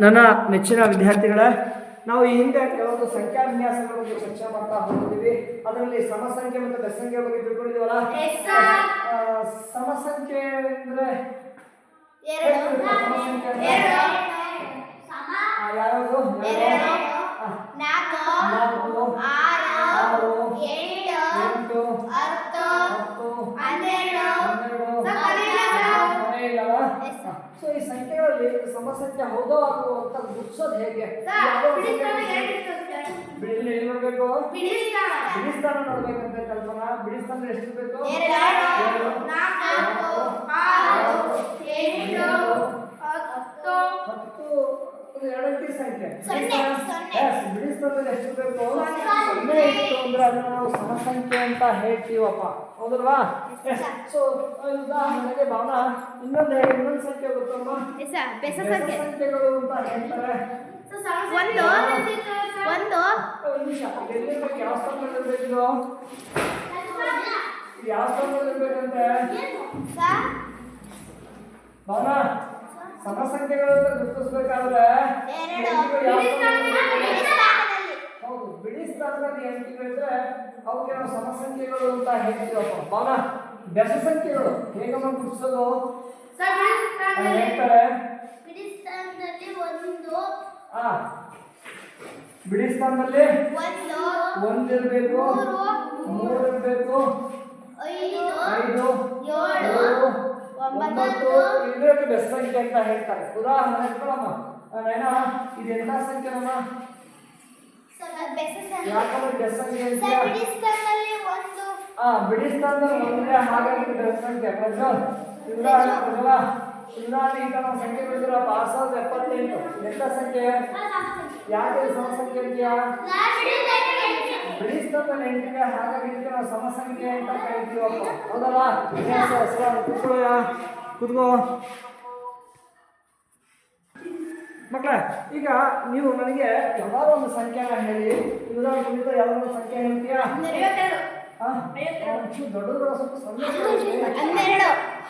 ನನ್ನ ನೆಚ್ಚಿನ ವಿದ್ಯಾರ್ಥಿಗಳ ನಾವು ಈ ಹಿಂದೆ ಕೆಲವೊಂದು ಸಂಖ್ಯಾ ವಿನ್ಯಾಸಗಳ ಬಗ್ಗೆ ಚರ್ಚೆ ಮಾಡ್ತಾ ಹೋಗಿದ್ದೀವಿ ಅದರಲ್ಲಿ ಸಮಸಂಖ್ಯೆ ಮತ್ತು ಬೆಸಂಖ್ಯೆ ಬಗ್ಗೆ ತಿಳ್ಕೊಂಡಿದ್ದೀವಲ್ಲ. ಸಮಸಂಖ್ಯೆ ಅಂದ್ರೆ? ಆ, ನಾಲ್ಕು. ಸಮಸಂಖ್ಯೆ ಹೌದೋ ಅಲ್ವೋ ಅಂತ ಗುರ್ಸೋದು ಹೇಗೆ? ಬಿಡಿಸ್ತಾನ ಎಲ್ಲಿ ನೋಡ್ಬೇಕು ಬಿಡಿಸ್ತಾನ. ನೋಡ್ಬೇಕಂತ ಕಲ್ಪನಾ? ಬಿಡಿಸ್ತಾನ ಎಷ್ಟು ಬೇಕು? ಹತ್ತು. ಹತ್ತು ಅದು ಎರಡಂಕಿ ಸಂಖ್ಯೆ. ಬಿಡಿಸ್ತಾನ? ಎಷ್ಟು ಬೇಕು. ಸೊನ್ನೆ. ಇತ್ತು ಅಂದ್ರೆ ಅದನ್ನ ನಾವು ಸಮಸಂಖ್ಯೆ ಅಂತ ಹೇಳ್ತೀವಪ್ಪ. ಹೌದಲ್ವಾ? ಸೊ ಉದಾಹರಣೆಗೆ ಭಾವನ ಇನ್ನೊಂದು ಹೇಳಿ ಇನ್ನೊಂದು ಸಂಖ್ಯೆ ಎಸ ಬೆಸ ಬೆಸ ಸಂಖ್ಯೆ. ಸಂಖ್ಯೆಗಳು ಅಂತ ಹೇಳ್ತಾರೆ. ಒಂದು ಒಂದು. ನಿಮಿಷ. ಎಲ್ಲಿರ್ಬೇಕು ಯಾವ ಸ್ಥಾನದಲ್ಲಿ ಇರ್ಬೇಕು ಇದು? ಯಾವ ಸ್ಥಾನದಲ್ಲಿ ಇರ್ಬೇಕಂತೆ? ಸರ್ ಭಾವನಾ ಸಮಸಂಖ್ಯೆಗಳು ಅಂತ ಗುರುತಿಸ್ಬೇಕಾದ್ರೆ ಎರಡು ಎಂಟಿಗಳು ಯಾವ ಸ್ಥಾನದಲ್ಲಿ ಇರ್ಬೇಕು? ಬಿಡಿಸ್ತಾನದಲ್ಲಿ. ಹೌದು ಬಿಡಿ ಸ್ಥಾನದಲ್ಲಿ ಎಂಟಿಗಳಿದ್ರೆ ಅವಕ್ಕೆ ನಾವು ಸಮಸಂಖ್ಯೆಗಳು ಅಂತ ಹೇಳ್ತೀವಪ್ಪ ಬಾಲ ಬೆಸ ಸಂಖ್ಯೆಗಳು ಹೇಗಮ್ಮ ಗುರುತಿಸೋದು. ಹೇಳ್ತಾರೆ. ಬಿಡಿಸ್ತಾನದಲ್ಲಿ ಒಂದು ಆ ಬಿಡಿ ಸ್ಥಾನದಲ್ಲಿ ಒಂದು ಒಂದಿರ್ಬೇಕು ಮೂರು, ಇರ್ಬೇಕು ಐದು ಏಳು, ಒಂಬತ್ತು, ಇದ್ರೆ ಬೆಸ್ ಸಂಖ್ಯೆ ಅಂತ ಹೇಳ್ತಾರೆ. ಉದಾಹರಣೆ ಇಟ್ಕೊಳಮ್ಮ ನಾನೇನ ಇದು ಎಂತ ಸಂಖ್ಯೆ ನಮ್ಮ. ಯಾಕಂದ್ರೆ ಬಿಡಿಸ್ತಾನದಲ್ಲಿ ಒಂದು ಆ ಬಿಡಿ ಸ್ಥಾನದಲ್ಲಿ ಒಂದೇ ಹಾಗಾಗಿ ಸಂಖ್ಯೆ ಪ್ರಜ್ವಲ್ ಉದಾಹರಣೆ ಪ್ರಜ್ವಲ ಉದಾಹರಣೆ ಈಗ ನಾವು ಸಂಖ್ಯೆ ಬಿಡಿದ್ರಪ್ಪ ಆರು ಸಾವಿರದ ಎಪ್ಪತ್ತೆಂಟು. ಎಂತ ಸಂಖ್ಯೆ? ಯಾಕೆ ಇದು ಸಮಸಂಖ್ಯೆ ಅಂತೀಯ? ಹಾಗಾಗಿ ಇದಕ್ಕೆ ನಾವು ಸಮಸಂಖ್ಯೆ ಅಂತ ಕರಿತೀವಪ್ಪ. ಹೌದಲ್ಲ? ಕೂತ್ಕೊಳ್ಳೋಯ? ಕೂತ್ಕೋ. ಈಗ ನೀವು ನನಗೆ ಯಾವ್ದಾದ್ರು ಒಂದು ಸಂಖ್ಯೆನ ಹೇಳಿ. ಉದಾಹರಣೆ ಕುರಿತ ಯಾವ್ದಾದ್ರು ಒಂದು ಸಂಖ್ಯೆ ಹೇಳ್ತೀಯಾ? ಬೇಡ, ಸ್ವಲ್ಪ ಸಣ್ಣ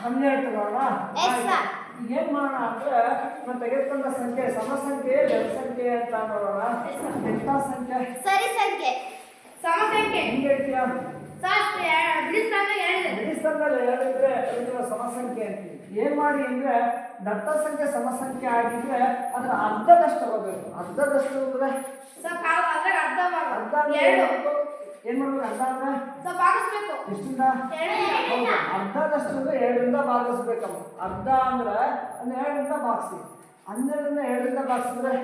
ಹನ್ನೆರಡು. ತಗೋಣ ಏನ್ ಮಾಡೋಣ ಅಂದ್ರೆ ನಾನು ತೆಗೆದುಕೊಂಡ ಸಂಖ್ಯೆ ಸಮಸಂಖ್ಯೆ ಸಂಖ್ಯೆ ಅಂತ ನೋಡೋಣ. ಎಂತ ಸಂಖ್ಯೆ? ಸರಿ ಸಂಖ್ಯೆ. ಸಮ ಸಂಖ್ಯೆ. ಹೆಂಗ್ ಹೇಳ್ತೀಯಾ? ಹೇಳಿದ್ರೆ ಸಮಸಂಖ್ಯೆ ಅಂತೀವಿ ಏನ್ ಮಾಡಿ ಅಂದ್ರೆ ದತ್ತ ಸಂಖ್ಯೆ ಸಮಸಂಖ್ಯೆ ಆಗಿದ್ರೆ ಅದರ ಅರ್ಧದಷ್ಟು ತಗೋಬೇಕು ಅರ್ಧದಷ್ಟು ಅಂದ್ರೆ ಅರ್ಧ ಭಾಗ ಎರಡು. ಏನ್ ಮಾಡ್ಬೇಕು? ಅರ್ಧ ಅಂದ್ರೆ? ಎಷ್ಟಿಂದ? ಅರ್ಧದಷ್ಟು ಅಂದ್ರೆ ಎರಡರಿಂದ ಭಾಗಿಸ್ಬೇಕಮ್ಮ. ಅರ್ಧ ಅಂದ್ರೆ ಅಂದ್ರೆ ಎರಡರಿಂದ ಭಾಗಿಸಿ. ಹನ್ನೆರಡರಿಂದ ಎರಡರಿಂದ ಭಾಗಿಸಿದ್ರೆ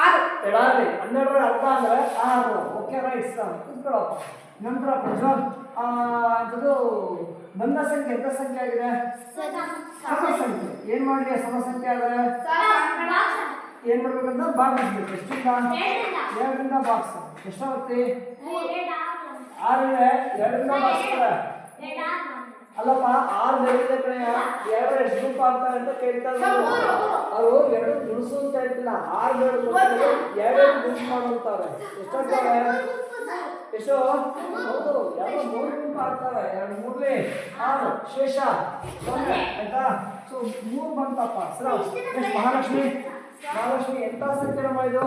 ಆರು. ಎಡಾರಿ ಹನ್ನೆರಡರ ಅರ್ಧ ಅಂದ್ರೆ ಆರು. Okay right sir. ಕೂತ್ಕೊಳ್ಳಪ್ಪ. ನಂತರ ಪ್ರಜ್ವಲ್ ಇದು ಬಂದ ಸಂಖ್ಯೆ ಎಂತ ಸಂಖ್ಯೆ ಆಗಿದೆ? ಸಮ ಸಂಖ್ಯೆ ಏನ್ ಮಾಡ್ಲಿ ಸಮ ಸಂಖ್ಯೆ ಆದ್ರೆ? ಏನ್ ಮಾಡ್ಬೇಕಂತ? ಭಾಗಿಸ್ಬೇಕು ಎಷ್ಟಿಂದ? ಎರಡರಿಂದ ಬಾಕ್ಸ್. ಎಷ್ಟಾಗುತ್ತೆ ಆರಿದೆ ಎರಡರಿಂದ ಭಾಗಿಸ್ತಾರೆ ಅಲ್ಲಪ್ಪ, ಆರು ಬೆಳೆದ ಕಡೆಯ ಎರಡು ಎಷ್ಟು ರೂಪ ಆಗ್ತಾರೆ ಅಂತ ಕೇಳ್ತಾ ಇದ್ದಾರೆ ಅವರು ಎರಡು ಗುಣಿಸು ಅಂತ ಹೇಳ್ತಿಲ್ಲ. ಆರು ಎರಡು ಎರಡು ದುಡ್ಡು ಮಾಡುತ್ತಾರೆ ಎಷ್ಟಾಗ್ತವೆ ಎಷ್ಟು? ಹೌದು ಎರಡು ಮೂರು ಗುಂಪು ಆಗ್ತವೆ ಎರಡು ಮೂರ್ಲಿ. ಆರು ಶೇಷ. ಸೊನ್ನೆ ಆಯ್ತಾ? ಸೊ ಮೂರು ಬಂತಪ್ಪ ಸರ ಎಷ್ಟು ಮಹಾಲಕ್ಷ್ಮಿ? ಮಹಾಲಕ್ಷ್ಮಿ ಎಂತ ಸಂಖ್ಯೆ ನಮ್ಮ ಇದು?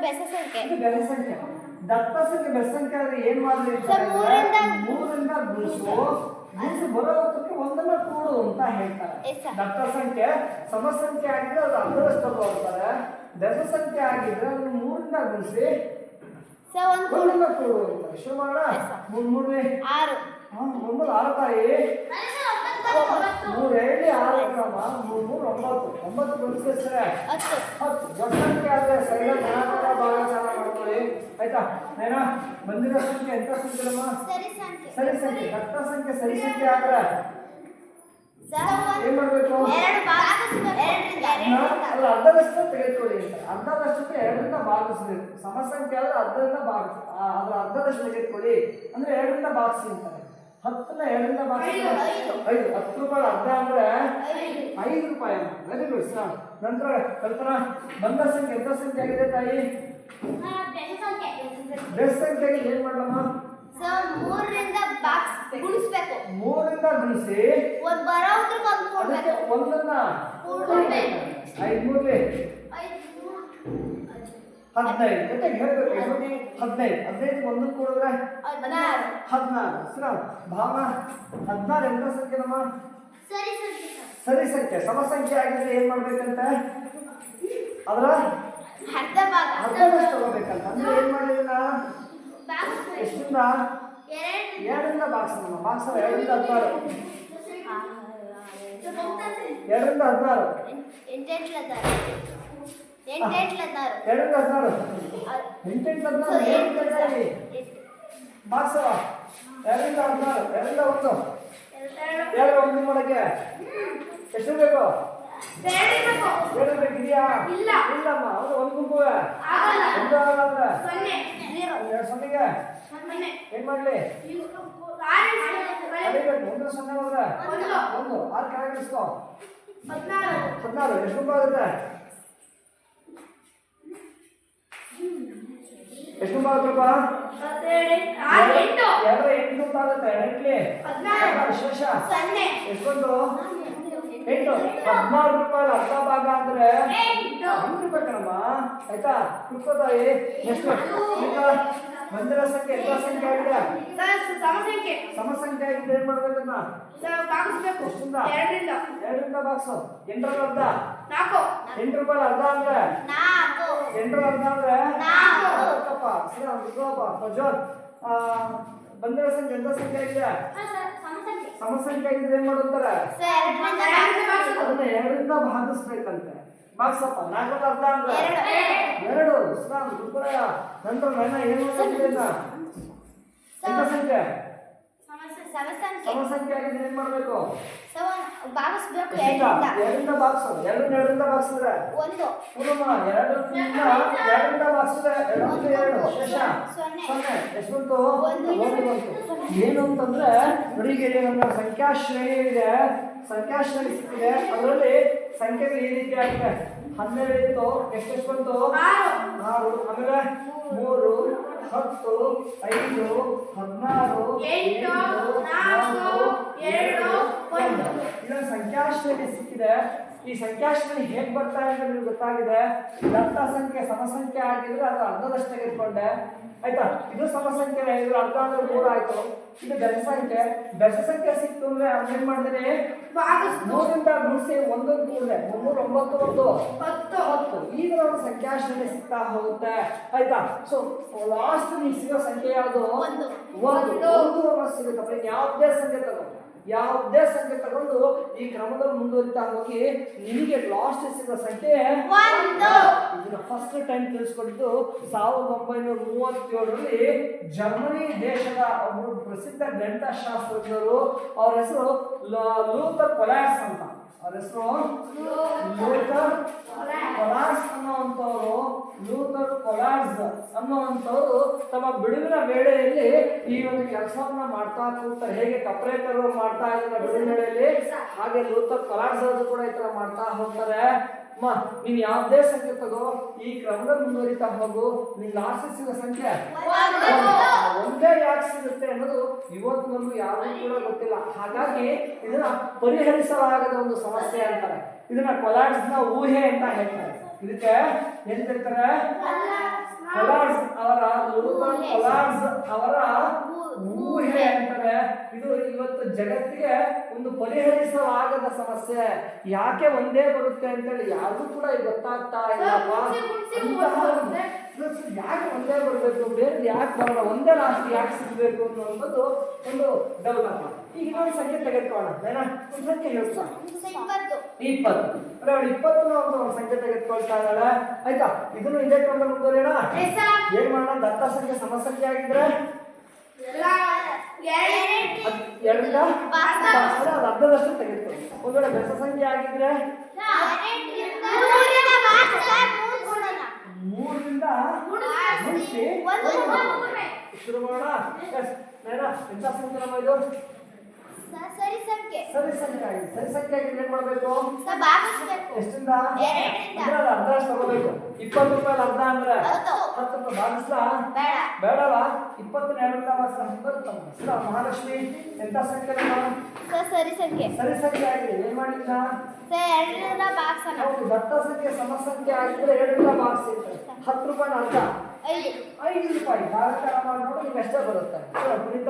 ಬೆಸ ಸಂಖ್ಯೆ. ಇದು ಬೆಲೆ ಸಂಖ್ಯೆ. ದತ್ತ ಸಂಖ್ಯೆ ಬೆಲೆ ಸಂಖ್ಯೆ ಆದ್ರೆ ಏನ್ ಮೂರಿಂದ- ಮೂರರಿಂದ ಗುಣಿಸು. ಗುಣಿಸಿ ಬರೋ ಹೊತ್ತಿಗೆ ಒಂದನ್ನ ಕೂಡು ಅಂತ ಹೇಳ್ತಾರೆ. ದತ್ತ ಸಂಖ್ಯೆ ಸಮ ಸಂಖ್ಯೆ ಆಗಿದ್ರೆ ಅದು ಅರ್ಧದಷ್ಟು ಹೋಗ್ತಾರೆ ಬೆಸ ಸಂಖ್ಯೆ ಆಗಿದ್ರೆ ಅದನ್ನ ಮೂರಿಂದ ಗುಣಿಸಿ ಸರ್ ಒಂದು ಕೂಡು. ಒಂದನ್ನ ಕೂಡು ಅಂತಾರೆ ಶುರು ಮಾಡೋಣ. Yes sir. ಮೂರ್ ಮೂರ್ಲಿ ಆರು. ಹಾ, ಒಂಬತ್ತು ಆರು ತಾಯಿ ಮೂರ್ ಏಳಿ ಆರು ಕ್ರಮ ಮೂರ್ ಮೂರ್ ಒಂಬತ್ತು. ಒಂಬತ್ತು ಗುಣಿಸಿದ್ರೆ ಹತ್ತು. ದೊಡ್ಡ ಸಂಖ್ಯೆ ಆದ್ರೆ ಸೈಲೆಂಟ್ ಧನಾತ್ಮಕ ಭಾಗಾಕಾರ ಮಾಡ್ಕೊಳ್ಳಿ. ಆಯ್ತಾ? ಏನೋ ಬಂದಿರೋ ಸಂಖ್ಯೆ ಎಂತ ಸಂಖ್ಯೆ ನಮ್ಮ ಸರಿ ಸಂಖ್ಯೆ. ಸರಿ ಸಂಖ್ಯೆ. ಸರಿ ಸಂಖ್ಯೆ ಆದ್ರೆ ಏನ್ ಮಾಡ್ಬೇಕು? ಅರ್ಧದಷ್ಟು ತೆಗೆದುಕೊಳ್ಳಿ ಅಂತ. ಅರ್ಧದಷ್ಟಕ್ಕೆ ಎರಡರಿಂದ ಭಾಗಿಸ್ಬೇಕು. ಸಮಸಂಖ್ಯೆ ಆದ್ರೆ ಅರ್ಧದಿಂದ ಭಾಗಿಸಿ. ಆ, ಅದ್ರ ಅರ್ಧದಷ್ಟು ತೆಗೆದುಕೊಳ್ಳಿ. ಅಂದ್ರೆ ಎರಡರಿಂದ ಭಾಗಿಸಿ ಅಂತಾರೆ. ಹತ್ತನ್ನ ಎರಡರಿಂದ ಭಾಗಿಸಿ ಐದು, ಹತ್ತು ರೂಪಾಯಿ ಅರ್ಧ ಅಂದ್ರೆ ಐದು ರೂಪಾಯಿ ವೆರಿ ಗುಡ್ ಸರ್ ನಂತರ ಕಲ್ಪನಾ ಬಂದ ಸಂಖ್ಯೆ ಎಂತ ಸಂಖ್ಯೆ ಆಗಿದೆ ತಾಯಿ? ಬೆಸ್ಟ್ ಸಂಖ್ಯೆಗೆ ಏನು ಮಾಡಮ್ಮ ಸರ್ ಮೂರರಿಂದ ಬಾಕ್ಸ್ ಗುಣಿಸಬೇಕು. ಮೂರರಿಂದ ಗುಣಿಸಿ. ಒಂದ್ ಬರೋದ್ರಿಗೆ ಒಂದು ಅದಕ್ಕೆ ಕೊಡ್ಬೇಕು ಒಂದನ್ನ ಕೂಡ್ಬೇಕು. ಐದು ಮೂರ್ಲಿ. ಹದಿನೈದು. ಅಂತ ಹೇಳ್ಬೇಕು ಹದಿನೈದು. ಹದಿನೈದು. ಒಂದು ಕೂಡಿದ್ರೆ? ಹದಿನಾರು. ಸರಿ ಭಾವ ಹದಿನಾರು ಎಂತ ಸಂಖ್ಯೆ ನಮ್ಮ. ಸರಿ ಸರಿ. ಸರಿ ಸಂಖ್ಯೆ. ಸಮ ಸಂಖ್ಯೆ ಆಗಿದ್ರೆ ಏನ್ ಮಾಡ್ಬೇಕಂತ? ಅದರ ಅರ್ಧ ಭಾಗ. ಅರ್ಧದಷ್ಟು ತಗೋಬೇಕಂತ. ಅಂದ್ರೆ ಏನ್ ಮಾಡಿದಿಲ್ಲ ಎರಡು ಎರಡರಿಂದ. ಬಾಕ್ಸ್ ನಮ್ಮ ಬಾಕ್ಸ್ ಎರಡರಿಂದ ಹದಿನಾರು. ಎರಡರಿಂದ ಹದಿನಾರು. ಎರಡರಿಂದ ಹದಿನಾರು. ಎಂಟೆಂಟು ಹದಿನಾರು ಬಾಕ್ಸ್ ಎರಡರಿಂದ ಹದಿನಾರು ಎರಡರಿಂದ ಒಂದು. ಎರಡು ಒಂದು ಮಾಡಕ್ಕೆ ಎಷ್ಟು ಬೇಕು ಎರಡು ಬೇಕಿದೆಯಾ ಇಲ್ಲ. ಇಲ್ಲಮ್ಮ ಹೌದು ಒಂದು ಗುಂಪು. ಒಂದು ಸೊನ್ನೆ. ಜೀರೋ ಎರಡು ಸೊನ್ನೆಗೆ? ಸೊನ್ನೆ. ಏನ್ ಮಾಡ್ಲಿ? ಒಂದು ಸೊನ್ನೆ ಹೋದ್ರೆ? ಒಂದು. ಆರು ಕೆಳಗೆ ಇಳಿಸ್ಕೋ. ಹದಿನಾರು. ಎಷ್ಟು ಗುಂಪು ಆಗುತ್ತೆ? ಎಷ್ಟು ಗುಂಪು ಆಗುತ್ತಪ್ಪ ಎರಡು ಎಂಟು. ಗುಂಪು ಆಗುತ್ತೆ ಎಂಟ್ಲಿ ಹದಿನಾರು. ಶೇಷ ಸೊನ್ನೆ. ಎಷ್ಟೊಂದು? ಎಂಟು ಹದಿನಾರು ರೂಪಾಯಿ ಅರ್ಧ ಭಾಗ ಅಂದ್ರೆ ಎಂಟು. ಹೆಂಗ್ ಇರ್ಬೇಕಣಮ್ಮ ಆಯ್ತಾ? ಕುತ್ಕೋತಾಯಿ ಎಷ್ಟು ಬಂದಿರೋ ಸಂಖ್ಯೆ ಎಲ್ಲ ಸಂಖ್ಯೆ ಆಗಿದೆ? ಸಮಸಂಖ್ಯೆ. ಸಮ ಸಂಖ್ಯೆ ಆಗಿದ್ರೆ ಏನ್ ಮಾಡ್ಬೇಕನ್ನ ಎಷ್ಟಿಂದ? ಎರಡರಿಂದ. ಬಾಕ್ಸು ಎಂಟರ ಅರ್ಧ? ನಾಲ್ಕು. ಎಂಟು ರೂಪಾಯಿ ಅರ್ಧ ಅಂದ್ರೆ? ಎಂಟರ ಅರ್ಧ ಅಂದ್ರೆ? ಬಂದಿರೋ ಸಂಖ್ಯೆ ಎಂತ ಸಂಖ್ಯೆ ಆಗಿದೆ. ಸಮಸಂಖ್ಯೆ ಸಮ ಸಂಖ್ಯೆ ಆಗಿದ್ರೆ ಏನ್ ಮಾಡುತ್ತಾರೆ? ಎರಡರಿಂದ ಅದನ್ನ ಎರಡರಿಂದ ಭಾಗಿಸ್ಬೇಕಂತೆ. ಭಾಗಿಸಪ್ಪ ನಾಲ್ಕರ ಅರ್ಧ ಅಂದ್ರೆ? ಎರಡು. ಎರಡು. ಇಸ್ಲಾಂ ದುರ್ಬಲಯ ನಂತರ ಏನು ಸಂಖ್ಯೆ? ಸಮಸಂಖ್ಯೆ ಆಗಿದ್ರೆ ಏನು ಮಾಡಬೇಕು? ಸಮ ಭಾಗಿಸಬೇಕು? ಎರಡರಿಂದ ಎರಡರಿಂದ ಎರಡು ಎರಡರಿಂದ ಒಂದು. ಎರಡರಿಂದ ಎರಡು ಎರಡು. ಶೇಷ? ಸೊನ್ನೆ. ಸೊನ್ನೆ. ಎಷ್ಟು ಬಂತು? ಒಂದು. ಬಂತು. ಏನು ಅಂತಂದ್ರೆ ನೋಡಿ ಈಗ ನಮ್ಮ ಸಂಖ್ಯಾ ಶ್ರೇಣಿ ಇದೆ. ಸಂಖ್ಯಾ ಶ್ರೇಣಿ ಸಿಕ್ಕಿದೆ ಅದರಲ್ಲಿ ಸಂಖ್ಯೆಗಳು ಈ ರೀತಿ ಹನ್ನೆರಡು ಇತ್ತು ಎಷ್ಟೆಷ್ಟು ಬಂತು ಆರು. ಆರು ಆಮೇಲೆ ಮೂರು ಹತ್ತು ಐದು ಹದಿನಾರು ಎಂಟು, ನಾಲ್ಕು, ಎರಡು, ಒಂದು. ಇದೊಂದು ಸಂಖ್ಯಾಶ್ರೇಣಿ ಸಿಕ್ಕಿದೆ ಈ ಸಂಖ್ಯಾಶ್ರೇಣಿ ಹೇಗೆ ಬರ್ತಾ ಇದೆ ಅಂತ ನಿಮ್ಗೆ ಗೊತ್ತಾಗಿದೆ? ದತ್ತ ಸಂಖ್ಯೆ ಸಮಸಂಖ್ಯೆ ಆಗಿದ್ರೆ ಅದು ಅರ್ಧದಷ್ಟು ತೆಗೆದುಕೊಂಡೆ ಆಯ್ತಾ? ಇದು ಸಮಸಂಖ್ಯೆ ಹೇಳಿದ್ರು ಅರ್ಧ ಅಂದ್ರೆ ಮೂರು ಆಯ್ತು. ಇದು ಬೆಸ ಸಂಖ್ಯೆ ಬೆಸ ಸಂಖ್ಯೆ ಸಿಕ್ತು ಅಂದ್ರೆ ಏನ್ ಮಾಡಿದ್ರೆ ಮೂರಿಂದ ಗುಣಿಸಿ ಒಂದೊಂದು ಕೂಡಿದೆ ಮುನ್ನೂರ ಒಂಬತ್ತು ಒಂದು. ಹತ್ತು. ಹತ್ತು. ಈಗ ನಮ್ಮ ಸಂಖ್ಯಾಶ್ರೇಣಿ ಸಿಗ್ತಾ ಹೋಗುತ್ತೆ. ಆಯ್ತಾ? ಸೊ ಲಾಸ್ಟ್ ನೀವು ಸಿಗೋ ಸಂಖ್ಯೆ ಯಾವುದು? ಒಂದು. ಒಂದು. ಸಿಗುತ್ತೆ. ಯಾವುದೇ ಸಂಖ್ಯೆ ತಗೋ. ಯಾವುದೇ ಸಂಖ್ಯೆ ತಗೊಂಡು ಈ ಕ್ರಮದಲ್ಲಿ ಮುಂದುವರಿತಾ ಹೋಗಿ ನಿಮಗೆ ಲಾಸ್ಟ್ ಸಿಗೋ ಸಂಖ್ಯೆ. ಇದನ್ನ ಫಸ್ಟ್ ಟೈಮ್ ತಿಳಿಸ್ಕೊಟ್ಟಿದ್ದು ಸಾವಿರದ ಒಂಬೈನೂರ ಮೂವತ್ತೇಳರಲ್ಲಿ ಜರ್ಮನಿ ದೇಶದ ಒಬ್ಬರು ಪ್ರಸಿದ್ಧ ಗಣಿತಶಾಸ್ತ್ರಜ್ಞರು ಅವ್ರ ಹೆಸರು ಲೂಥರ್ ಕೊಲಾಸ್ ಅಂತ ಅವ್ರ ಹೆಸರು? ಲೂಥರ್ ಕೊಲಾಸ್ ಅನ್ನುವಂಥವ್ರು, ಲೂಥರ್ ಅನ್ನುವಂಥವ್ರು ತಮ್ಮ ಬಿಡುವಿನ ವೇಳೆಯಲ್ಲಿ ಈ ಒಂದು ಕೆಲಸವನ್ನ ಮಾಡ್ತಾ ಕೂತ ಹೇಗೆ ಕಪ್ರೇತರು ಮಾಡ್ತಾ ಇದ್ದಾರೆ ಬಿಡುವಿನ ವೇಳೆಯಲ್ಲಿ? ಹಾಗೆ ಲೂಥರ್ ಕೊಲಾಸ್ ಅವರು ಕೂಡ ಈ ತರ ಮಾಡ್ತಾ ಹೋಗ್ತಾರೆ. ಅಮ್ಮ ನೀನ್ ಯಾವುದೇ ಸಂಖ್ಯೆ ತಗೋ ಈ ಕ್ರಮದಲ್ಲಿ ಮುಂದುವರಿತಾ ಹೋಗು ನಿನ್ ಲಾಸ್ಟ್ ಸಿಗೋ ಸಂಖ್ಯೆ? ಒಂದು. ಯಾಕೆ ಸಿಗುತ್ತೆ ಅನ್ನೋದು ಇವತ್ತಿನವರೆಗೂ ಯಾರಿಗೂ ಕೂಡ ಗೊತ್ತಿಲ್ಲ. ಹಾಗಾಗಿ ಇದನ್ನ ಪರಿಹರಿಸಲಾಗದ ಒಂದು ಸಮಸ್ಯೆ ಅಂತಾರೆ. ಇದನ್ನ ಕೊಲಾಡ್ಸ್ನ ಊಹೆ ಅಂತ ಹೇಳ್ತಾರೆ. ಇದಕ್ಕೆ ಹೇಳ್ತಿರ್ತಾರೆ ಹೇಳ್ತಾರೆ? ಕೊಲಾಡ್ಸ್. ಅವರ ಕೊಲಾಡ್ಸ್ ಅವರ ಊಹೆ ಅಂತಾರೆ ಇದು ಇವತ್ತು ಜಗತ್ತಿಗೆ ಒಂದು ಪರಿಹರಿಸಲಾಗದ ಸಮಸ್ಯೆ ಯಾಕೆ ಒಂದೇ ಬರುತ್ತೆ ಅಂತೇಳಿ ಯಾರಿಗೂ ಕೂಡ ಗೊತ್ತಾಗ್ತಾ ಇಲ್ಲ. ಯಾಕೆ ಒಂದೇ ಬರಬೇಕು? ಬೇರೆ ಯಾಕೆ ಬರಲ್ಲ? ಒಂದೇ ಲಾಸ್ಟ್ ಯಾಕೆ ಸಿಗಬೇಕು ಅನ್ನೋದು ಒಂದು ಡೆವಲಪ್ ಈಗ ಇನ್ನೊಂದು ಸಂಖ್ಯೆ ತೆಗೆದುಕೊಳ್ಳೋಣ. ಒಂದು ಸಂಖ್ಯೆ ಇಪ್ಪತ್ತು. ಅಂದ್ರೆ ಅವಳು ಇಪ್ಪತ್ತು ಅಂತ ಒಂದು ಸಂಖ್ಯೆ ತೆಗೆದುಕೊಳ್ತಾ ಇದ್ದಾಳೆ. ಆಯ್ತಾ? ಇದನ್ನು ಇದೇ ಕ್ರಮದಲ್ಲಿ ಮುಂದುವರಿಯೋಣ? ಏನ್ ಮಾಡೋಣ? ದತ್ತ ಸಂಖ್ಯೆ ಸಮಸಂಖ್ಯೆ ಆಗಿದ್ರೆ ಎರಡರಿಂದ ಅರ್ಧ ಅರ್ಧದಷ್ಟು ತೆಗೆದುಕೊಳ್ಳಿ. ಒಂದ್ ವೇಳೆ ಬೆಸ ಸಂಖ್ಯೆ ಆಗಿದ್ರೆ ಮೂರರಿಂದ ಶುರು ಮಾಡೋಣ ಎಸ್ ನೇರ ಎಂತ ಸಂಖ್ಯೆ ಇದು? ಸರಿ ಸಂಖ್ಯೆ. ಸರಿ ಸಂಖ್ಯೆ ಸರಿ ಸಂಖ್ಯೆ ಆಗಿದ್ರೆ ಮಾಡಬೇಕು ಮಾಡ್ಬೇಕು? ಸ ಭಾಗಿಸ್ಬೇಕು. ಎಷ್ಟಿಂದ? ಎರಡರಿಂದ. ಅದು ಅರ್ಧದಷ್ಟು ತಗೋಬೇಕು. ಇಪ್ಪತ್ತು ರೂಪಾಯಿ ಅರ್ಧ ಅಂದ್ರೆ? ಹತ್ತು. ರೂಪಾಯಿ ಭಾಗಿಸ್ಲಾ? ಬೇಡ. ಬೇಡವ? ಇಪ್ಪತ್ತನೇ ಎರಡರಿಂದ ಹೆಸರು ಮಹಾಲಕ್ಷ್ಮಿ ಎಂತ ಸಂಖ್ಯೆ ಸರ್ ಸರಿ ಸಂಖ್ಯೆ. ಸರಿ ಸಂಖ್ಯೆ ಆಗಿದೆ. ಏನ್ ಮಾಡಿಲ್ಲ ಸರ್ ಎರಡರಿಂದ ಬಾಕ್ಸನ ಹೌದು ದತ್ತ ಸಂಖ್ಯೆ ಸಮ ಸಂಖ್ಯೆ ಆಗಿದ್ರೆ ಎರಡರಿಂದ ಭಾಗಿಸಿ ಹತ್ತು ರೂಪಾಯಿ ಅರ್ಧ. ಐದು. ಐದು ರೂಪಾಯಿ. ಭಾಗಾಕಾರ ಮಾಡಿ ನೋಡಿ ನಿಮ್ಗೆ ಅಷ್ಟೇ ಬರುತ್ತೆ. ಕುರಿತಾ ಪುನೀತ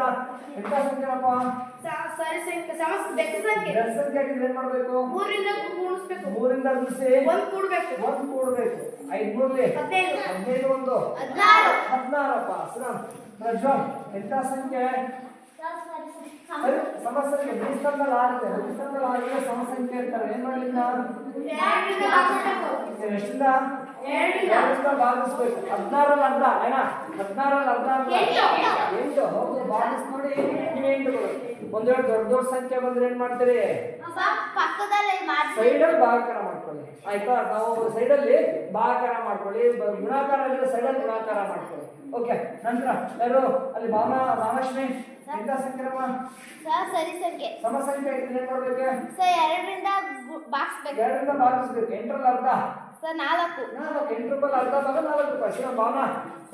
ಎಂತ ಸಂಖ್ಯೆನಪ್ಪ ಸರಿ ಸಂಖ್ಯೆ ಸಮಸ್ಯೆ ಆಗಿದ್ರೆ ಏನ್ ಮಾಡ್ಬೇಕು? ಮೂರರಿಂದ ಕೂಡಿಸ್ಬೇಕು ಮೂರಿಂದ ಗುಣಿಸಿ ಒಂದು ಕೂಡಬೇಕು. ಒಂದು ಕೂಡಬೇಕು. ಐದು ಮೂರ್ಲಿ ಹದಿನೈದು. ಹದಿನೈದು ಒಂದು. ಹದಿನಾರು. ಹದಿನಾರಪ್ಪ ಶ್ರೀರಾಮ್ ಪ್ರಜ್ವಲ್ ಎಂತ ಸಂಖ್ಯೆ? ಸರಿ, ಸಮಸಂಖ್ಯೆ ಬೀಸ್ತಂದಲ್ಲಿ ಆಗುತ್ತೆ ಬೀಸ್ತಂದಲ್ಲಿ ಆಗಿದ್ರೆ ಸಮಸಂಖ್ಯೆ ಅಂತಾರೆ. ಏನ್ ಮಾಡ್ಲಿಲ್ಲ ಎಷ್ಟಿಂದ? ಎರಡರಿಂದ ಭಾಗಿಸ್ಬೇಕು. ಹದಿನಾರಲ್ಲಿ ಅರ್ಧ ಏನ ಹದಿನಾರಲ್ಲಿ ಅರ್ಧ ಎಂಟು. ಹೌದು ಭಾಗಿಸ್ ನೋಡಿ ನೀವು ಎಂಟುಗಳು. ಒಂದ್ ದೊಡ್ಡ ದೊಡ್ಡ ಸಂಖ್ಯೆ ಬಂದ್ರೆ ಏನ್ ಮಾಡ್ತೀರಿ? ಸೈಡಲ್ಲಿ ಭಾಗಕಾರ ಮಾಡ್ಕೊಳ್ಳಿ. ಆಯ್ತಾ? ನಾವು ಸೈಡಲ್ಲಿ ಭಾಗಕಾರ ಮಾಡ್ಕೊಳ್ಳಿ. ಗುಣಾಕಾರ ಇದ್ರೆ ಸೈಡಲ್ಲಿ ಗುಣಾಕಾರ ಮಾಡ್ಕೊಳ್ಳಿ. ಓಕೆ ನಂತರ ಯಾರು? ಅಲ್ಲಿ ಭಾವನಾ ಮಹಾಲಕ್ಷ್ಮಿ ಎಂತ ಸಂಖ್ಯೆನಮ್ಮ ಸರ್ ಸಂಖ್ಯೆ. ಸಮ ಸಂಖ್ಯೆ ಏನ್ ಮಾಡ್ಬೇಕು? ಸರ್ ಎರಡರಿಂದ ಬಾಕ್ಸ್ಬೇಕು ಎರಡರಿಂದ ಭಾಗಿಸ್ಬೇಕು. ಎಂಟರಲ್ಲಿ ಅರ್ಧ. ಸರ್ ನಾಲ್ಕು. ನಾಲ್ಕು ಎಂಟು ರೂಪಾಯಿ ಅರ್ಧ ಭಾಗ ನಾಲ್ಕು ರೂಪಾಯಿ. ಶಿವ ಭಾವನ.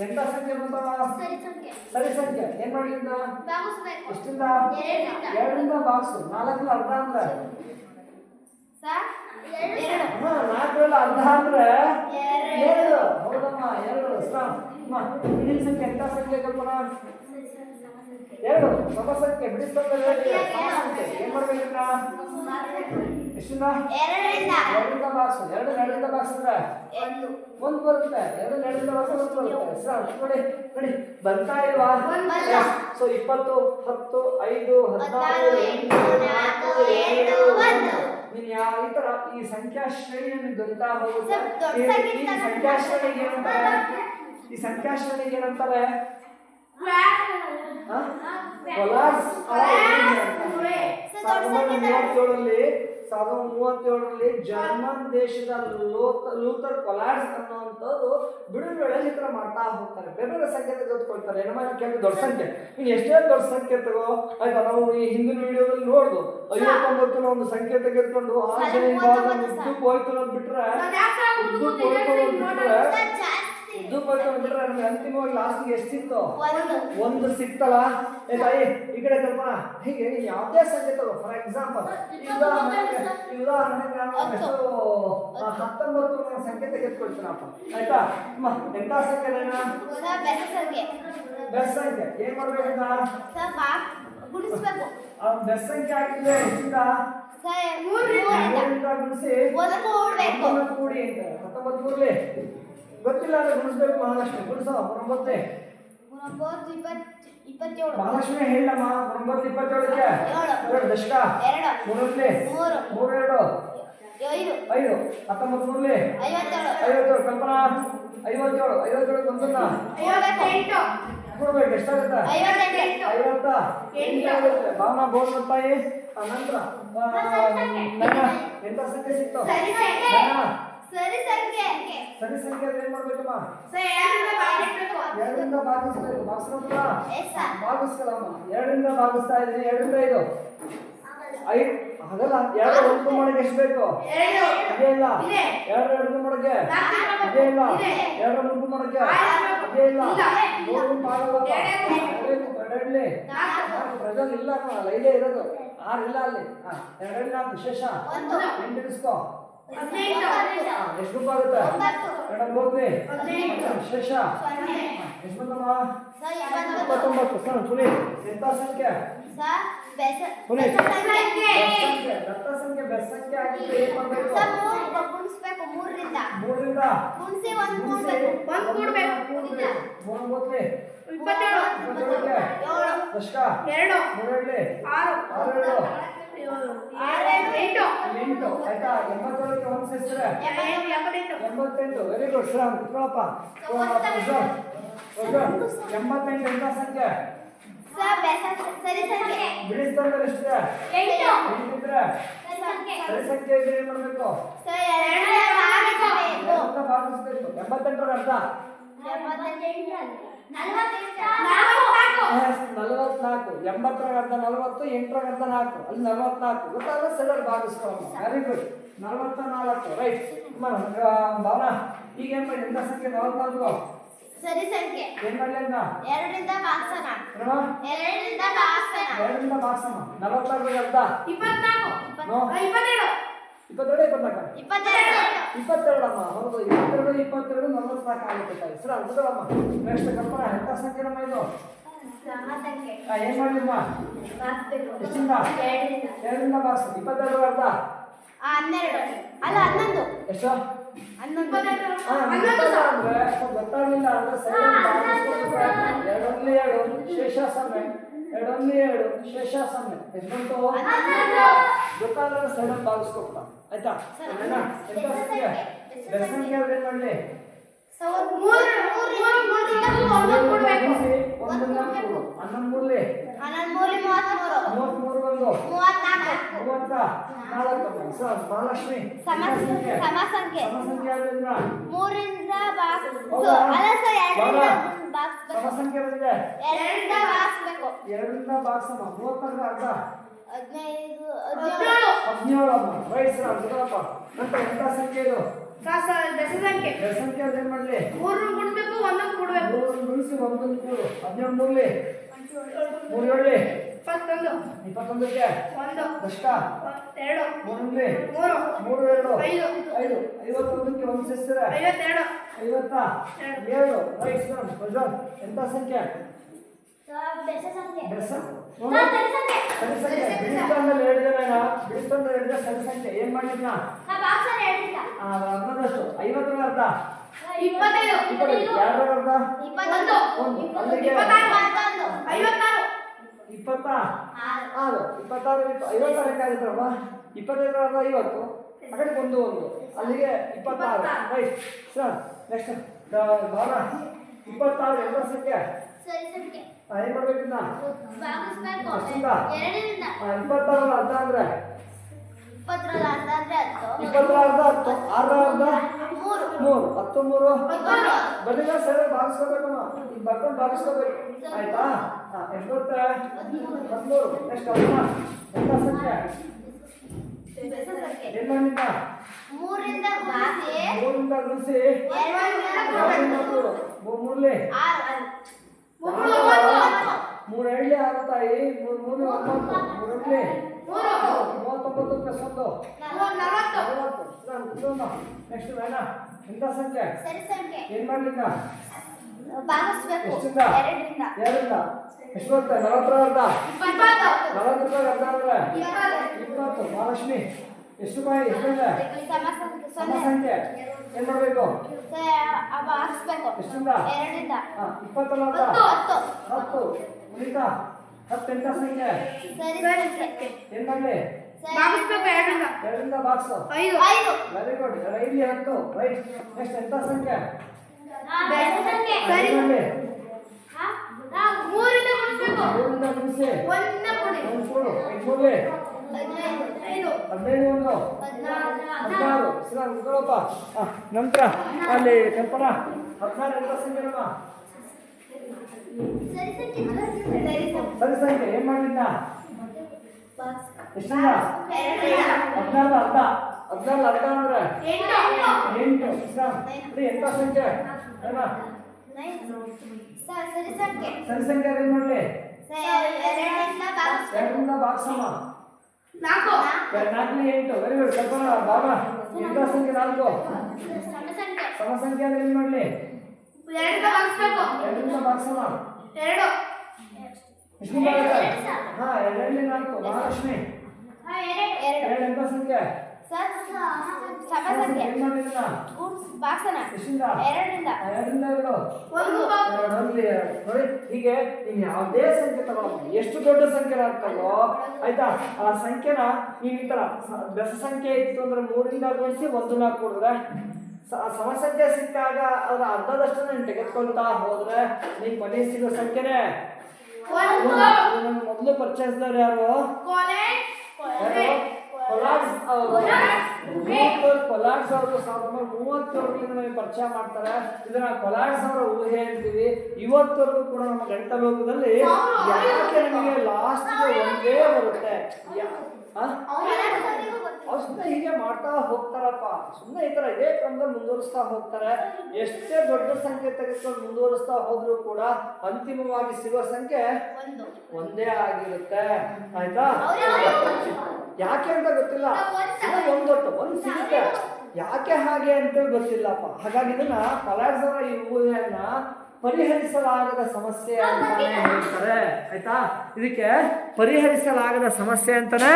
ಎಂತ ಸಂಖ್ಯೆ ಬಂತವ? ಸರಿ ಸಂಖ್ಯೆ. ಸರಿ ಸಂಖ್ಯೆ. ಏನ್ ಮಾಡ್ಲಿಂದ ಬಾಗಿಸ್ಬೇಕು ಎಷ್ಟಿಂದ? ಎರಡರಿಂದ. ಭಾಗಿಸು ನಾಲ್ಕರಲ್ಲಿ ಅರ್ಧ ಅಂದ್ರೆ? ಸರ್ ಹಾ ನಾಲ್ಕರಲ್ಲಿ ಅರ್ಧ ಅಂದ್ರೆ? ಎರಡು. ಹೌದಮ್ಮ ಎರಡು. ಅಮ್ಮ ಹಿಂದಿನ ಸಂಖ್ಯೆ. ಎಂತ ಸಂಖ್ಯೆ ಕಲ್ಪನಾ ಎರಡು ಸಮ ಸಂಖ್ಯೆ ಸಂಖ್ಯೆ ಏನ್ ಮಾಡ್ಬೇಕಂದ್ರ ಎಷ್ಟಿಂದ ಎರಡರಿಂದ. ಬಾಕ್ಸು ಎರಡು ಎರಡರಿಂದ ಬಾಕ್ಸ್ ಅಂದ್ರೆ ಒಂದು. ಬರುತ್ತೆ ಎರಡು ಎರಡರಿಂದ ಬಾಕ್ಸ್ ಒಂದು ಬರುತ್ತೆ. ಶ್ರಾಮ್ ನೋಡಿ ನೋಡಿ ಬರ್ತಾ ಇಲ್ವಾ. ಸೊ ಇಪ್ಪತ್ತು ಹತ್ತು ಐದು ಹದಿನಾರು ಎಂಟು. ನೀನ್ ಯಾವ ಈ ತರ ಈ ಸಂಖ್ಯಾ ಶ್ರೇಣಿಯನ್ನು ದೊರೀತಾ ಹೋಗುತ್ತೆ ಈ- ಸಂಖ್ಯೆ ಸಂಖ್ಯಾ ಶ್ರೇಣಿಗೆ ಏನಂತಾರೆ? ಈ ಸಂಖ್ಯಾ ಶ್ರೇಣಿಗೆ ಏನಂತಾರೆ? ಮೂವತ್ತೇಳರಲ್ಲಿ ಸಾವಿರದ ಮೂವತ್ತೇಳರಲ್ಲಿ ಜರ್ಮನ್ ದೇಶದ ಲೋತ್ ಲೂಥರ್ ಕೊಲಾರ್ಸ್ ಅನ್ನುವಂಥದ್ದು ಬಿಡುಗಡೆ ಚಿತ್ರ ಮಾಡ್ತಾ ಹೋಗ್ತಾರೆ. ಬೇರೆ ಬೇರೆ ಸಂಖ್ಯೆ ತೆಗೆದುಕೊಳ್ತಾರೆ. ಏನಮ್ಮ ಕೇಳಿ ದೊಡ್ಡ ಸಂಖ್ಯೆ. ನೀನು ಎಷ್ಟೇ ದೊಡ್ಡ ಸಂಖ್ಯೆ ತಗೋ ಆಯ್ತಾ? ನಾವು ಈ ಹಿಂದಿನ ವಿಡಿಯೋದಲ್ಲಿ ನೋಡ್ದು. ಐವತ್ತೊಂಬತ್ತು ಒಂದು ಸಂಖ್ಯೆ ತೆಗೆದುಕೊಂಡು ಆ. ಹೋಯ್ತು ಅಂತ ಬಿಟ್ರೆ ಬಿಟ್ರೆ ಜಾಸ್ತಿ ಉದ್ದಕ್ಕೆ ಬಿಟ್ರೆ ಅಂತಿಮವಾಗಿ ಲಾಸ್ಟ್ಗೆ ಎಷ್ಟು ಸಿಕ್ತು? ಒಂದು. ಸಿಕ್ತಲ್ಲ? ಏ ತಾಯಿ ಈ ಕಡೆ ಕಲ್ಪನಾ ಹೀಗೆ ನೀನು ಯಾವುದೇ ಸಂಖ್ಯೆ ತಗೋ. ಫಾರ್ ಎಕ್ಸಾಂಪಲ್ ಉದಾಹರಣೆಗೆ ಉದಾಹರಣೆಗೆ ನಾನು. ಎಷ್ಟು ಹತ್ತೊಂಬತ್ತು ಅನ್ನೋ ಸಂಖ್ಯೆ ತೆಗೆದುಕೊಳ್ತೀನಪ್ಪ. ಆಯ್ತಾ? ಎಂತ ಸಂಖ್ಯೆ ಸರ್ ಬೆಸ ಸಂಖ್ಯೆ. ಬೆಸ್ಟ್ ಸಂಖ್ಯೆ. ಏನ್ ಮಾಡ್ಬೇಕಂತ ಬೆಸ್ಟ್ ಸಂಖ್ಯೆ ಆಗಿದ್ರೆ ಎಷ್ಟಿಂದ? ಮೂರರಿಂದ. ಗುಣಿಸಿ ಕೂಡಿ ಅಂತ. ಹತ್ತೊಂಬತ್ತು ಕೂಡ್ಲಿ ಗೊತ್ತಿಲ್ಲ ಅಂದ್ರೆ ಗುಣಿಸ್ಬೇಕು ಮಹಾಲಕ್ಷ್ಮಿ. ಗುಣಿಸ ಒಂಬತ್ತೇ ಒಂಬತ್ತು ಇಪ್ಪತ್ತು ಇಪ್ಪತ್ತೇಳು. ಮಹಾಲಕ್ಷ್ಮಿ ಹೇಳಮ್ಮ ಒಂಬತ್ತು ಇಪ್ಪತ್ತೇಳಕ್ಕೆ. ಎರಡು ದಶಕ. ಎರಡು. ಮೂರಲ್ಲಿ ಮೂರು. ಮೂರೆರಡು ಐದು. ಐದು. ಹತ್ತೊಂಬತ್ತು ಮೂರಲಿ ಐವತ್ತೇಳು. ಐವತ್ತೇಳು ಕಲ್ಪನಾ. ಐವತ್ತೇಳು ಐವತ್ತೇಳು ಒಂದನ್ನ ಐವತ್ತೆಂಟು. ಕೊಡ್ಬೇಕು ಎಷ್ಟಾಗುತ್ತೆ? ಐವತ್ತೆಂಟು. ಐವತ್ತ. ಎಂಟು. ಎಂಟಾಗುತ್ತೆ. ಭಾವನಾ ಬೋಲ್ ತಾಯಿ ಆ ನಂತರ ಆ, ನನ್ನ ಎಂತ ಸಂಖ್ಯೆ ಸಿಕ್ತು. ಸರಿ ಸಂಖ್ಯೆ. ಸರಿ ಸಂಖ್ಯೆ ಸರಿ ಏನು ಮಾಡ್ಬೇಕಮ್ಮ? ಸರ್ ಎರಡರಿಂದ ಭಾಗಿಸ್ಬೇಕು. ಎರಡರಿಂದ ಭಾಗಿಸ್ಬೇಕು. ಭಾಗಿಸ್ಬೇಕಲ್ಲ ಎಸ್ ಸರ್. ಭಾಗಿಸ್ಕಲಮ್ಮ ಎರಡರಿಂದ ಭಾಗಿಸ್ತಾ ಇದೀನಿ ಎರಡರಿಂದ ಐದು. ಐದು? ಆಗಲ್ಲ. ಎರಡು ಒಂದು ಮಾಡಕ್ಕೆ ಎಷ್ಟು ಬೇಕು? ಅದೇ ಇದೇ ಇಲ್ಲ. ಇದೆ. ಎರಡು ಎರಡು ಮಾಡಕ್ಕೆ ಅದೇ ಇದೇ ಇಲ್ಲ. ಇದೆ. ಎರಡು ಮೂರು ಮಾಡಕ್ಕೆ ಅದೇ ಇದೇ ಇಲ್ಲ. ಮೂರು ಎರಡೇ. ಎರಡಲ್ಲಿ ಪ್ರಜಲ್ ಇಲ್ಲ ಅಲ್ಲ ಐದೇ ಇರೋದು. ಆರು ಇಲ್ಲ ಅಲ್ಲಿ. ಎರಡಲ್ಲಿ ವಿಶೇಷ. ಎಂಟು ಇಡಿಸ್ಕೋ ಎಷ್ಟು ಗುಂಪು ಆಗುತ್ತೆ. ಎರಡು ಹೋಗ್ಲಿ ಸೊನ್ನೆ ಎಷ್ಟು ಬಂತಮ್ಮ? ಇಪ್ಪತ್ತೊಂಬತ್ತು. ಸರ್ ಪುನೀತ್ ಸಂಖ್ಯೆ? ಪುನೀತ್ ದತ್ತ ಸಂಖ್ಯೆ ಬೆಸ್ ಸಂಖ್ಯೆ ಆಗಿದ್ರೆ ಏನ್ ಮಾಡ್ಬೇಕು? ಗುಣಿಸ್ಬೇಕು ಮೂರರಿಂದ. ಮೂರರಿಂದ? ಗುಣಿಸಿ ಒಂದು ಗುಣಿಸಿ ಕೂಡ್ಬೇಕು. ಒಂದ್ ಕೂಡ್ಬೇಕು. ಕೂಡ್ಬೇಕು. ಮೂರು ಇಪ್ಪತ್ತೇಳು. ದಶಕ? ಎರಡು. ಆರು. ಆರು ಎರಡು ಏಳು. ಆರು ಎಂಟು. ಎಂಟು. ಆಯ್ತಾ? ಎಂಬತ್ತೇಳಕ್ಕೆ ಒಂದು ಸೇರಿಸಿದ್ರೆ ಎಂಬತ್ತೆಂಟು. ವೆರಿ ಗುಡ್ ಶ್ರಾಮ್ ಕುತ್ಕೊಳಪ್ಪ ಎಂಬತ್ತೆಂಟು ಎಂತ ಸಂಖ್ಯೆ? ಬಿಡಿಸ್ತಂದ್ರೆ ಎಷ್ಟಿದೆ ಎಂಟಿದ್ರೆ ಸರಿ ಸಂಖ್ಯೆ. ಇದ್ರೆ ಏನ್ ಮಾಡ್ಬೇಕು? ಭಾಗಿಸಬೇಕು. ಎಂಬತ್ತೆಂಟರ ಅರ್ಧ ನಲವತ್ನಾಲ್ಕು. ಎಂಬತ್ತರ ಅರ್ಧ ನಲವತ್ತು ಎಂಟರ ಅರ್ಧ ನಾಲ್ಕು. ಅಲ್ಲಿ ನಲವತ್ನಾಲ್ಕು. ಗೊತ್ತಾದ್ರೆ ಸೆಲೆಕ್ಟ್ ಭಾಗಿಸ್ಕೊಂಡು ವೆರಿ ಗುಡ್ ನಲವತ್ತ ನಾಲ್ಕು ರೈಟ್ ಭಾವನಾ? ಈಗ ಏನ್ ಮಾಡಿ ಎಂತ ಸಂಖ್ಯೆ? ನಲವತ್ನಾಲ್ಕು? ಸರಿ ಸಂಖ್ಯೆ. ಏನು ಮಾಡ್ಲಿ ಅಂತ? ಎರಡರಿಂದ ಭಾಗಿಸೋಣ? ಎರಡರಿಂದ ಭಾಗಿಸೋಣ ಎರಡರಿಂದ ಭಾಗಿಸೋಣ ನಲವತ್ತಾರು ಅರ್ಧ ಇಪ್ಪತ್ನಾಲ್ಕು. ನೋ. ಇಪ್ಪತ್ತೆರಡು ಇಪ್ಪತ್ನಾಲ್ಕ ಇಪ್ಪತ್ನಾಲ್ಕು ಇಪ್ಪತ್ತೆರಡು ಇಪ್ಪತ್ತೆರಡಮ್ಮ ಹೌದು ಇಪ್ಪತ್ತೆರಡು ಇಪ್ಪತ್ತೆರಡು ನಲವತ್ನಾಲ್ಕು ಆಗುತ್ತೆ ತಾಯಿ. ಸರ್ ಅಮ್ಮ ನೆಕ್ಸ್ಟ್ ಕಲ್ಪನಾ ಎಂತ ಸಂಖ್ಯೆ ನಮ್ಮ ಇದು ಏನ್ ಮಾಡಿದ್ಮ ಎಷ್ಟಿಂದ? ಎರಡರಿಂದ. ಎರಡರಿಂದ ಇಪ್ಪತ್ತೆರಡು ಅರ್ಧ? ಹನ್ನೆರಡು. ಅಲ್ಲ ಹನ್ನೊಂದು. ಎಷ್ಟು? ಗೊತ್ತಾಗ್ಲಿಲ್ಲ ಅಂದ್ರೆ ಭಾಗಿಸ್ಕೊಟ್ರೆ ಎರಡೊಂದು ಎರಡು ಶೇಷ ಸೊನ್ನೆ ಎರಡೊಂದು ಎರಡು ಶೇಷ ಸೊನ್ನೆ ಆಯ್ತಾ ಸಂಖ್ಯೆ ಆದ್ರೆ ಏನ್ ಮಾಡ್ಲಿ ಹನ್ನೊಂದು ಮೂರ್ಲಿ ಮೂವತ್ಮೂರು ಒಂದು ಮೂವತ್ತ ನಾಲ್ಕು ಮಹಾಲಕ್ಷ್ಮಿ ಸಮ ಸಂಖ್ಯೆ ಸಮ ಸಂಖ್ಯೆ ಸಮ ಸಂಖ್ಯೆ ಆದ್ರಿಂದ ಮೂರಿಂದ ಬಾಕ್ಸ್ ಹೌದಾ? ಅಲ್ಲ ಸರ್ ಎರಡರಿಂದ ಬಾಬಾ. ಬಾಕ್ಸ್ಬೇಕು ಸಮ ಸಂಖ್ಯೆ ಬಂದಿದೆ ಎರಡರಿಂದ ಬಾಕ್ಸ್ಬೇಕು ಎರಡರಿಂದ ಅರ್ಧ ಹದಿನೈದು ಹದಿನೇಳು. ರೈಟ್ ಸರ್ ನಂತರ ಎಂತ ಸಂಖ್ಯೆ ಇದು? ಸ- ಸ- ಬೆಸ ಸಂಖ್ಯೆ. ಎರಡು ಸಂಖ್ಯೆ ಆದ್ರೆ ಏನ್ ಮಾಡ್ಲಿ? ಮೂರನ್ನು ಕೊಡ್ಬೇಕು ಒಂದನ್ನು ಕೊಡ್ಬೇಕು. ಮೂರನ್ನು ಗುಣಿಸಿ ಒಂದೊಂದು ಕೂಡು. ಹದಿನೇಳು ಮೂರ್ಲಿ. ಮೂರು ಏಳ್ಲಿ ಇಪ್ಪತ್ತೊಂದು. ಇಪ್ಪತ್ತೊಂದಕ್ಕೆ? ಒಂದು. ಕಷ್ಟ ಎರಡು. ಮೂರಲ್ಲಿ ಮೂರು. ಮೂರು ಎರಡು. ಐದು. ಐದು. ಐವತ್ತೊಂದಕ್ಕೆ ಒಂದು ಐವತ್ತೆರಡು. ಐವತ್ತ? ರೈಟ್ ಸರ್ ಎಂತ ಸಂಖ್ಯೆ? ಸಂಖ್ಯೆ ಬೆಸ ಹಾ, ಬೆಸ ಸಂಖ್ಯೆ ಸರಿ ಸಂಖ್ಯೆ ಬಿಡಿಸ್ತಂದಲ್ಲಿ ಎರಡು ಜನ ಬಿಡಿಸ್ತಂದ್ರೆ ಎರಡು ಜನ ಸರಿ ಸಂಖ್ಯೆ ಏನು ಮಾಡಿದ್ನ? ಅರ್ಧದಷ್ಟು. ಐವತ್ತರ ಅರ್ಧ. ಇಪ್ಪತ್ತೈದು. ಎರಡರ ಅರ್ಧ? ಇಪ್ಪತ್ತೊಂದು. ಐವತ್ತಾರು. ಇಪ್ಪತ್ತ? ಆರು. ಇಪ್ಪತ್ತಾರು ಇಪ್ಪ ಐವತ್ತಾರು ಹೆಂಗಾಗುತ್ತಲ್ವಾ ಇಪ್ಪತ್ತೈದರ ಅರ್ಧ ಐವತ್ತು. ಆ ಕಡೆ ಒಂದು ಒಂದು. ಅಲ್ಲಿಗೆ ಇಪ್ಪತ್ತಾರು. ರೈಟ್. ಸರ್ ನೆಕ್ಸ್ಟ್ ಭಾವ ಇಪ್ಪತ್ತಾರು ಎಲ್ಲ ಸಂಖ್ಯೆ ಏನ್? ಎರಡರಿಂದ. ಆ, ಇಪ್ಪತ್ತಾರರ ಅರ್ಧ ಅಂದ್ರೆ? ಇಪ್ಪತ್ತರಲ್ಲಿ ಅರ್ಧ ಅಂದ್ರೆ ಹತ್ತು. ಆರರ ಅರ್ಧ? ಮೂರು. ಹತ್ತು ಮೂರು? ಸರಿ ಭಾಗಿಸ್ಕೋಬೇಕಮ್ಮ ಈಗ ಬರ್ಕೊಂಡು ಭಾಗಿಸ್ಕೋಬೇಕು. ಆಯ್ತಾ? ಹಾ ಎಷ್ಟು ಬರುತ್ತೆ? ಹದಿಮೂರು. ಎಷ್ಟು ಅಮ್ಮ ಎಂತ ಸಂಖ್ಯೆ ಮೂರಿಂದ ಮೂರಿಂದ ಗುಣಿಸಿ ಎರಡರಿಂದ ಮೂರು ಮೂರ್ಲಿ ಆರು ತಾಯಿ ಮೂರು ಮೂರು ಒಂಬತ್ತು ಮೂರು ಮೂರು ಮೂವತ್ತೊಂಬತ್ತು ಪ್ಲಸ್ ಒಂದು ನಲವತ್ತು ನೆಕ್ಸ್ಟ್ ಬೇಡ ಎಂತ ಸಂಖ್ಯೆ ಏನ್ ಮಾಡ್ಲಿಕ್ಕ? ಎಷ್ಟಿಂದ? ಎರಡರಿಂದ. ಎಷ್ಟು ಬರುತ್ತೆ ನಲವತ್ತರ ಅರ್ಧ ಇಪ್ಪತ್ತು ನಲವತ್ತು ರೂಪಾಯಿ ಅರ್ಧ ಅಂದ್ರೆ? ಇಪ್ಪತ್ತು. ಮಹಾಲಕ್ಷ್ಮಿ ಎಷ್ಟು ಬಾಯಿ ಎಷ್ಟು ಸಮ ಸಂಖ್ಯೆ. ಸಮ ಸೊನ್ನೆ ಸಂಖ್ಯೆ ಏನ್ ಮಾಡ್ಬೇಕು ಭಾಗಿಸ್ಬೇಕು ಎಷ್ಟಿಂದ ಎರಡರಿಂದ ಹಾ ಇಪ್ಪತ್ತಲ್ಲ ಅರ್ಧ ಹತ್ತು ಉಳಿತಾ ಎಂತ ಸಂಖ್ಯೆ. ಸರಿ ಏನ್ ಮಾಡ್ಲಿ? ಎರಡರಿಂದ ಬಾಕ್ಸ್. ಐದು. ಐದು. ವೆರಿ ಗುಡ್ ಇಲ್ಲಿ ಹತ್ತು. ರೈಟ್. ನೆಕ್ಸ್ಟ್ ಎಂತ ಸಂಖ್ಯೆ? ಸರಿ. ಮೂರಿಂದ ಕೊಡಿ. ಒಂದು ಕೊಡು. ಹದಿನೈದು ಒಂದು. ಹದಿನಾರು. ನಂತರ ಅಲ್ಲಿ ಕಲ್ಪನಾ. ಹದಿನಾರು ನಮ್ಮ ಸರಿ ಸಂಖ್ಯೆ ಏನ್ ಮಾಡಿದ್ದ ಎರಡರಿಂದ ಹದಿನಾರು ಅರ್ಧ. ಹದಿನಾರು ಅರ್ಧ ಅಂದ್ರೆ? ಎಂಟು. ಇಸ್ಲಾಂ ಸಂಖ್ಯೆ ಸರಿ ಸಂಖ್ಯೆ. ಸರಿ ಸಂಖ್ಯೆ ಏನ್ ಮಾಡ್ಲಿ? ಎರಡರಿಂದ ಭಾಗಿಸ್ಬೇಕು ಎರಡರಿಂದ ಬಾಕ್ಸಮ್ಮ ನಾಲ್ಕು ನಾಲ್ಕನೇ ಎಂಟು. ವೆರಿ ಗುಡ್ ಕಲ್ಪನಾ ಬಾಬಾ ಎಂತ ಸಂಖ್ಯೆ ನಾಲ್ಕು. ಸಮ ಸಂಖ್ಯೆ. ಸಮ ಸಂಖ್ಯೆ ಅಂದ್ರೆ ಏನ್ ಮಾಡ್ಲಿ? ಎರಡರಿಂದ ಭಾಗಿಸ್ಬೇಕು. ಎರಡರಿಂದ ಬಾಕ್ಸಮ್ಮ ಎರಡು. ಎಷ್ಟು ಬರುತ್ತೆ ಹಾ ಎರಡನೇ ನಾಲ್ಕು. ಮಹಾಲಕ್ಷ್ಮಿ. ಹಾ, ಎರಡು. ಎರಡು ಎರಡು ಎಂತ ಸಂಖ್ಯೆ ಸ- ಸಮ ಸಂಖ್ಯೆ ಏನ್ ಮಾಡಿದ್ನ ಗೂಡ್ಸ್ ಬಾಕ್ಸನ. ಎಷ್ಟಿಂದ ಎರಡರಿಂದ. ಎರಡರಿಂದ ಎರಡು ಒಂದು ನೋಡಿ ಹೀಗೆ ನೀನ್ ಯಾವುದೇ ಸಂಖ್ಯೆ ತಗೊಳ್ಳೋ ಎಷ್ಟು ದೊಡ್ಡ ಸಂಖ್ಯೆ ಆಗ್ತಾವೋ ಆಯ್ತಾ? ಆ ಸಂಖ್ಯೆನ ನೀವು ಈ ತರ ಸ- ಬೆಸ ಸಂಖ್ಯೆ ಇತ್ತು ಅಂದ್ರೆ ಮೂರಿಂದ ಗುಣಿಸಿ ಒಂದನ್ನ ಕೊಡಿದ್ರೆ ಸಮಸಂಖ್ಯೆ ಸಮ ಸಂಖ್ಯೆ ಸಿಕ್ಕಾಗ ಅದ್ರ ಅರ್ಧದಷ್ಟು ನೀನು ತೆಗೆದುಕೊಳ್ತಾ ಹೋದ್ರೆ ನೀನ್ ಮನೆ ಸಿಗೋ ಸಂಖ್ಯೆನೇ. ಮೊದಲು ಪರಿಚಯಿಸಿದವ್ರು ಯಾರು? ಕೊಲಾಡ್ಸ್. ಅವರು ಮೂವತ್ತೇಳು ಸಾವಿರದ ಅವರು ಸಾವಿರದ ಒಂಬೈನೂರ ಮೂವತ್ತೇಳರಿಂದ ನಮಗೆ ಪರಿಚಯ ಮಾಡ್ತಾರೆ. ಇದನ್ನ ಕೊಲಾಡ್ಸ್ ಅವರ ಊಹೆ ಅಂತೀವಿ. ಇವತ್ತವರೆಗೂ ಕೂಡ ನಮ್ಮ ಗಣಿತ ಲೋಕದಲ್ಲಿ ಯಾಕೆ ನಮಗೆ ಲಾಸ್ಟ್ ಒಂದೇ ಬರುತ್ತೆ? ಅವ್ರು ಸುಮ್ಮನೆ ಹೀಗೆ ಮಾಡ್ತಾ ಹೋಗ್ತಾರಪ್ಪ. ಸುಮ್ಮನೆ ಈ ಥರ ಇದೇ ಕ್ರಮದಲ್ಲಿ ಮುಂದುವರಿಸ್ತಾ ಹೋಗ್ತಾರೆ. ಎಷ್ಟೇ ದೊಡ್ಡ ಸಂಖ್ಯೆ ತೆಗೆದುಕೊಂಡು ಮುಂದುವರಿಸ್ತಾ ಹೋದರೂ ಕೂಡ ಅಂತಿಮವಾಗಿ ಸಿಗೋ ಸಂಖ್ಯೆ ಒಂದು. ಆಗಿರುತ್ತೆ. ಆಯ್ತಾ? ಯಾಕೆ ಅಂತ ಗೊತ್ತಿಲ್ಲ. ಒಂದೊಟ್ಟು ಒಂದು ಸಿಗುತ್ತೆ. ಯಾಕೆ ಹಾಗೆ ಅಂತೇಳಿ ಗೊತ್ತಿಲ್ಲಪ್ಪ. ಹಾಗಾಗಿ ಇದನ್ನ ಪಲಾಡ್ಸ್ ಅವರ ಈ ಊಹೆಯನ್ನ ಪರಿಹರಿಸಲಾಗದ ಸಮಸ್ಯೆ ಅಂತಾನೆ ಹೇಳ್ತಾರೆ. ಆಯ್ತಾ? ಇದಕ್ಕೆ ಪರಿಹರಿಸಲಾಗದ ಸಮಸ್ಯೆ ಅಂತಾನೆ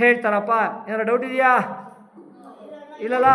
ಹೇಳ್ತಾರಪ್ಪ ಏನಾರ ಡೌಟ್ ಇದೆಯಾ? ಇಲ್ಲಲ್ಲ?